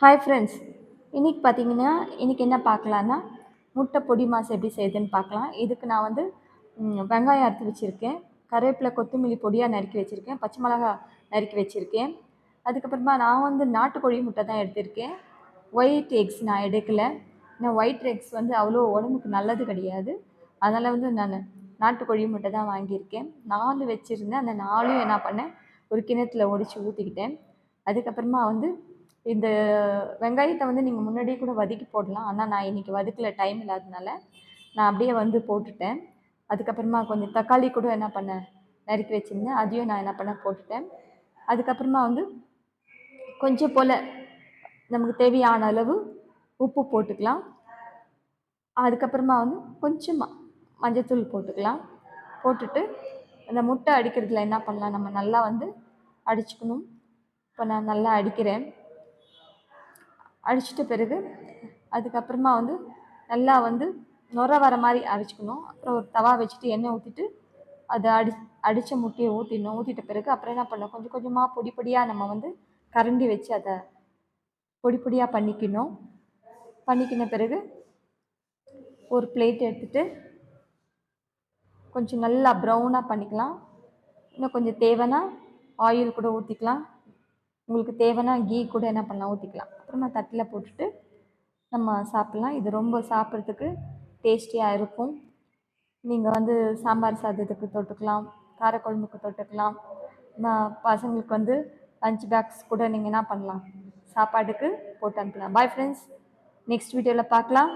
Hi friends இன்றைக்கி பார்த்தீங்கன்னா இன்றைக்கி என்ன பார்க்கலான்னா முட்டை பொடி மாசு எப்படி செய்யுதுன்னு பார்க்கலாம். இதுக்கு நான் வந்து வெங்காயம் அறுத்து வச்சுருக்கேன். கருவேப்பிலை கொத்தமல்லி பொடியாக நறுக்கி வச்சுருக்கேன். பச்சை மிளகா நறுக்கி வச்சுருக்கேன். அதுக்கப்புறமா நான் வந்து நாட்டுக்கோழி முட்டை தான் எடுத்திருக்கேன். ஒயிட் எக்ஸ் நான் எடுக்கலை. ஏன்னா ஒயிட் எக்ஸ் வந்து அவ்வளோ உடம்புக்கு நல்லது கிடையாது. அதனால் வந்து நான் நாட்டுக்கோழி முட்டை தான் வாங்கியிருக்கேன். நாலு வச்சுருந்தேன். அந்த நாலையும் என்ன பண்ணேன்? ஒரு கிணத்துல ஒடிச்சு ஊற்றிக்கிட்டேன் அதுக்கப்புறமா வந்து இந்த வெங்காயத்தை வந்து நீங்கள் முன்னாடியே கூட வதக்கி போடலாம். ஆனால் நான் இன்றைக்கி வதக்கல. டைம் இல்லாததுனால நான் அப்படியே வந்து போட்டுட்டேன். அதுக்கப்புறமா கொஞ்சம் தக்காளி கூட என்ன பண்ணேன்? நறுக்கி வச்சுருந்தேன். அதையும் நான் என்ன பண்ண போட்டுட்டேன். அதுக்கப்புறமா வந்து கொஞ்சம் போல் நமக்கு தேவையான அளவு உப்பு போட்டுக்கலாம். அதுக்கப்புறமா வந்து கொஞ்சமாக மஞ்சத்தூள் போட்டுக்கலாம். போட்டுட்டு அந்த முட்டை அடிக்கிறதுல என்ன பண்ணலாம்? நம்ம நல்லா வந்து அடிச்சுக்கணும். இப்போ நான் நல்லா அடிக்கிறேன். அடிச்சிட்ட பிறகு அதுக்கப்புறமா வந்து நல்லா வந்து நுர வர மாதிரி அரைச்சிக்கணும். அப்புறம் ஒரு தவா வச்சுட்டு எண்ணெய் ஊற்றிட்டு அதை அடி அடித்த முட்டையை ஊற்றிடணும் ஊற்றிட்ட பிறகு அப்புறம் என்ன பண்ணணும்? கொஞ்சம் கொஞ்சமாக பொடி பொடியாக நம்ம வந்து கரண்டி வச்சு அதை பொடி பொடியாக பண்ணிக்கணும். பண்ணிக்கின பிறகு ஒரு பிளேட் எடுத்துட்டு கொஞ்சம் நல்லா ப்ரௌனாக பண்ணிக்கலாம். இன்னும் கொஞ்சம் தேவைன்னா ஆயில் கூட ஊற்றிக்கலாம் உங்களுக்கு தேவைன்னா கீ கூட என்ன பண்ணலாம்? ஊற்றிக்கலாம் அப்புறமா தட்டில் போட்டுட்டு நம்ம சாப்பிட்லாம். இது ரொம்ப சாப்பிட்றதுக்கு டேஸ்டியாக இருக்கும். நீங்கள் வந்து சாம்பார் சாதத்துக்கு தொட்டுக்கலாம். காரக்குழம்புக்கு தொட்டுக்கலாம். பசங்களுக்கு வந்து லஞ்ச் பேக்ஸ் கூட நீங்கள் என்ன பண்ணலாம்? சாப்பாடுக்கு போட்டு அனுப்பலாம். பாய் ஃப்ரெண்ட்ஸ் நெக்ஸ்ட் வீடியோவில் பார்க்கலாம்.